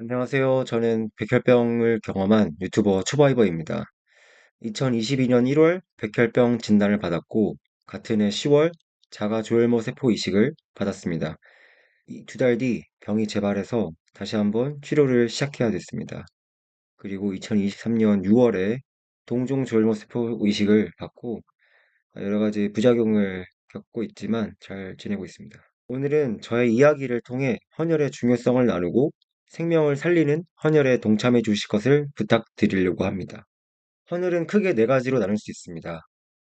안녕하세요. 저는 백혈병을 경험한 유튜버 초바이버입니다. 2022년 1월 백혈병 진단을 받았고 같은 해 10월 자가 조혈모 세포 이식을 받았습니다. 두 달 뒤 병이 재발해서 다시 한번 치료를 시작해야 됐습니다. 그리고 2023년 6월에 동종 조혈모 세포 이식을 받고 여러 가지 부작용을 겪고 있지만 잘 지내고 있습니다. 오늘은 저의 이야기를 통해 헌혈의 중요성을 나누고 생명을 살리는 헌혈에 동참해 주실 것을 부탁드리려고 합니다. 헌혈은 크게 네 가지로 나눌 수 있습니다.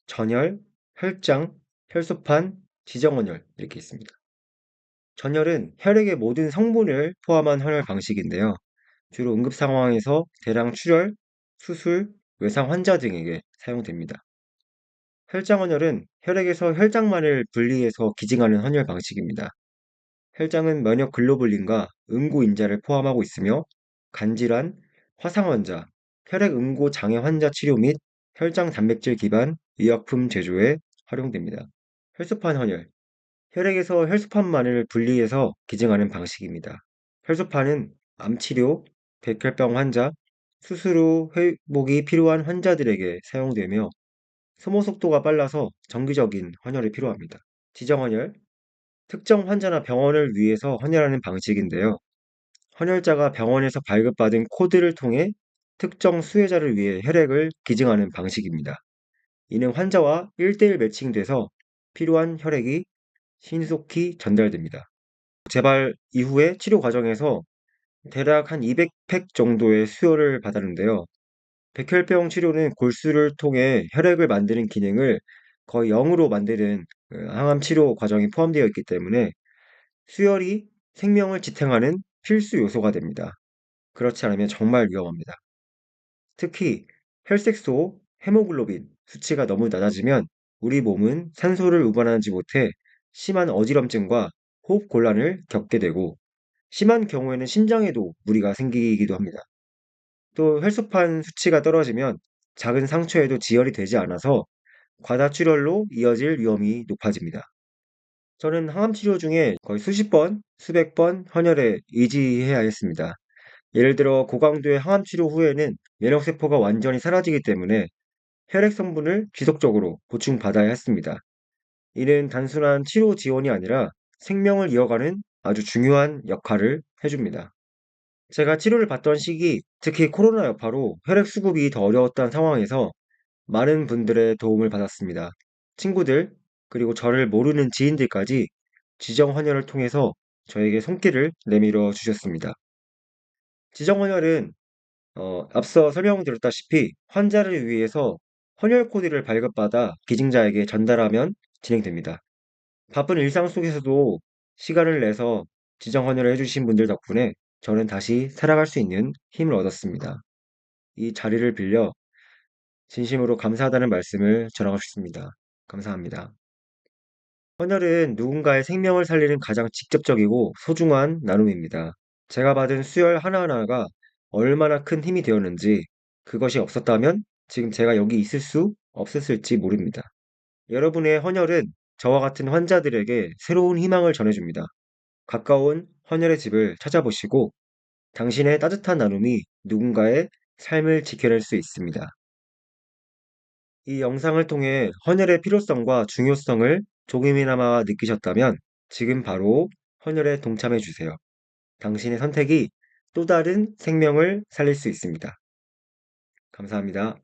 전혈, 혈장, 혈소판, 지정헌혈 이렇게 있습니다. 전혈은 혈액의 모든 성분을 포함한 헌혈 방식인데요. 주로 응급 상황에서 대량 출혈, 수술, 외상 환자 등에게 사용됩니다. 혈장 헌혈은 혈액에서 혈장만을 분리해서 기증하는 헌혈 방식입니다. 혈장은 면역 글로불린과 응고 인자를 포함하고 있으며 간질환, 화상 환자, 혈액 응고 장애 환자 치료 및 혈장 단백질 기반 의약품 제조에 활용됩니다. 혈소판 헌혈 혈액에서 혈소판만을 분리해서 기증하는 방식입니다. 혈소판은 암치료, 백혈병 환자, 수술 후 회복이 필요한 환자들에게 사용되며 소모 속도가 빨라서 정기적인 헌혈이 필요합니다. 지정헌혈 특정 환자나 병원을 위해서 헌혈하는 방식인데요. 헌혈자가 병원에서 발급받은 코드를 통해 특정 수혜자를 위해 혈액을 기증하는 방식입니다. 이는 환자와 1대1 매칭돼서 필요한 혈액이 신속히 전달됩니다. 재발 이후의 치료 과정에서 대략 한 200팩 정도의 수혈을 받았는데요. 백혈병 치료는 골수를 통해 혈액을 만드는 기능을 거의 0으로 만드는 그 항암 치료 과정이 포함되어 있기 때문에 수혈이 생명을 지탱하는 필수 요소가 됩니다. 그렇지 않으면 정말 위험합니다. 특히 혈색소, 헤모글로빈 수치가 너무 낮아지면 우리 몸은 산소를 운반하지 못해 심한 어지럼증과 호흡 곤란을 겪게 되고 심한 경우에는 심장에도 무리가 생기기도 합니다. 또 혈소판 수치가 떨어지면 작은 상처에도 지혈이 되지 않아서 과다출혈로 이어질 위험이 높아집니다. 저는 항암 치료 중에 거의 수십 번, 수백 번 헌혈에 의지해야 했습니다. 예를 들어 고강도의 항암 치료 후에는 면역 세포가 완전히 사라지기 때문에 혈액 성분을 지속적으로 보충받아야 했습니다. 이는 단순한 치료 지원이 아니라 생명을 이어가는 아주 중요한 역할을 해줍니다. 제가 치료를 받던 시기, 특히 코로나 여파로 혈액 수급이 더 어려웠던 상황에서 많은 분들의 도움을 받았습니다. 친구들, 그리고 저를 모르는 지인들까지 지정 헌혈을 통해서 저에게 손길을 내밀어 주셨습니다. 지정 헌혈은 어, 앞서 설명드렸다시피 환자를 위해서 헌혈 코드를 발급받아 기증자에게 전달하면 진행됩니다. 바쁜 일상 속에서도 시간을 내서 지정 헌혈을 해주신 분들 덕분에 저는 다시 살아갈 수 있는 힘을 얻었습니다. 이 자리를 빌려 진심으로 감사하다는 말씀을 전하고 싶습니다. 감사합니다. 헌혈은 누군가의 생명을 살리는 가장 직접적이고 소중한 나눔입니다. 제가 받은 수혈 하나하나가 얼마나 큰 힘이 되었는지 그것이 없었다면 지금 제가 여기 있을 수 없었을지 모릅니다. 여러분의 헌혈은 저와 같은 환자들에게 새로운 희망을 전해줍니다. 가까운 헌혈의 집을 찾아보시고 당신의 따뜻한 나눔이 누군가의 삶을 지켜낼 수 있습니다. 이 영상을 통해 헌혈의 필요성과 중요성을 조금이나마 느끼셨다면 지금 바로 헌혈에 동참해 주세요. 당신의 선택이 또 다른 생명을 살릴 수 있습니다. 감사합니다.